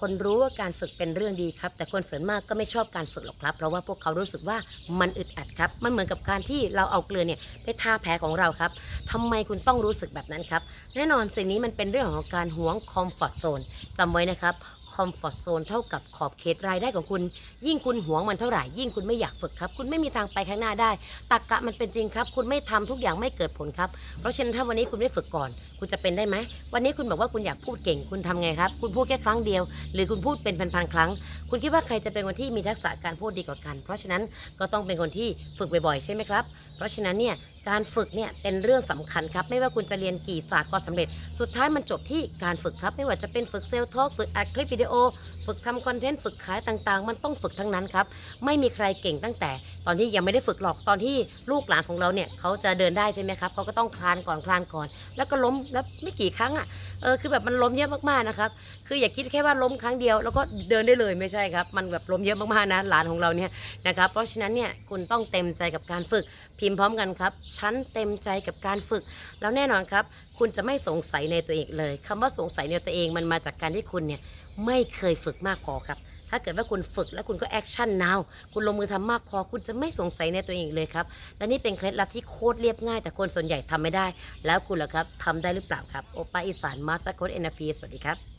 คนรู้ว่าการฝึกเป็นเรื่องดีครับ แต่คนส่วนมากก็ไม่ชอบการฝึกหรอกครับ เพราะว่าพวกเขารู้สึกว่ามันอึดอัดครับ มันเหมือนกับการที่เราเอาเกลือเนี่ยไปทาแผลของเราครับทำไมคุณต้องรู้สึกแบบนั้นครับ แน่นอนสิ่งนี้มันเป็นเรื่องของการหวงคอมฟอร์ทโซนจำไว้นะครับ คอมฟอร์ z โซนเท่ากับขอบเขตรายได้ของคุณ ยิ่งคุณหวงมันเท่าไหร่ ยิ่งคุณไม่อยากฝึกครับ คุณไม่มีทางไปข้างหน้าได้ตักกะมันเป็นจริงครับ คุณไม่ทำทุกอย่างไม่เกิดผลครับ เพราะฉะนั้นถ้าวันนี้คุณไม่ฝึกก่อน คุณจะเป็นได้ไหม วันนี้คุณบอกว่าคุณอยากพูดเก่ง คุณทำไงครับ คุณพูดแค่ครั้งเดียว หรือคุณพูดเป็นพันๆครั้ง คุณคิดว่าใครจะเป็นคนที่มีทักษะการพูดดีกว่ากัน เพราะฉะนั้นก็ต้องเป็นคนที่ฝึกบ่อยๆใช่ไหมครับ เพราะฉะนั้นเนี่ย การฝึกเนี่ยเป็นเรื่องสำคัญครับ ไม่ว่าคุณจะเรียนกี่ศาสตร์ก็สำเร็จ สุดท้ายมันจบที่การฝึกครับ ไม่ว่าจะเป็นฝึกเซลล์ทอล์กฝึกอัดคลิปวิดีโอ ฝึกทำคอนเทนต์ฝึกขายต่างๆ มันต้องฝึกทั้งนั้นครับ ไม่มีใครเก่งตั้งแต่ ตอนที่ยังไม่ได้ฝึกหรอกตอนที่ลูกหลานของเราเนี่ยเขาจะเดินได้ใช่ไหมครับเขาก็ต้องคลานก่อนคลานก่อน แล้วก็ล้มแล้วไม่กี่ครั้งอะเออคือแบบมันล้มเยอะมากๆนะครับคืออย่าคิดแค่ว่าล้มครั้งเดียว แล้วก็เดินได้เลยไม่ใช่ครับ มันแบบล้มเยอะมากๆนะหลานของเราเนี่ยนะครับเพราะฉะนั้นเนี่ยคุณต้องเต็มใจกับการฝึกพิมพ์พร้อมกันครับฉันเต็มใจกับการฝึก แล้วแน่นอนครับ คุณจะไม่สงสัยในตัวเองเลยคำว่าสงสัยในตัวเองมันมาจากการที่คุณเนี่ยไม่เคยฝึกมากพอครับ ถ้าเกิดว่าคุณฝึกแล้วคุณก็แอคชั่น now คุณลงมือทำมากพอ คุณจะไม่สงสัยในตัวเองเลยครับ และนี่เป็นเคล็ดลับที่โคตรเรียบง่าย แต่คนส่วนใหญ่ทำไม่ได้ แล้วคุณล่ะครับทำได้หรือเปล่าครับ โอปาอีสานมาสโคตเอ็นพีสวัสดีครับ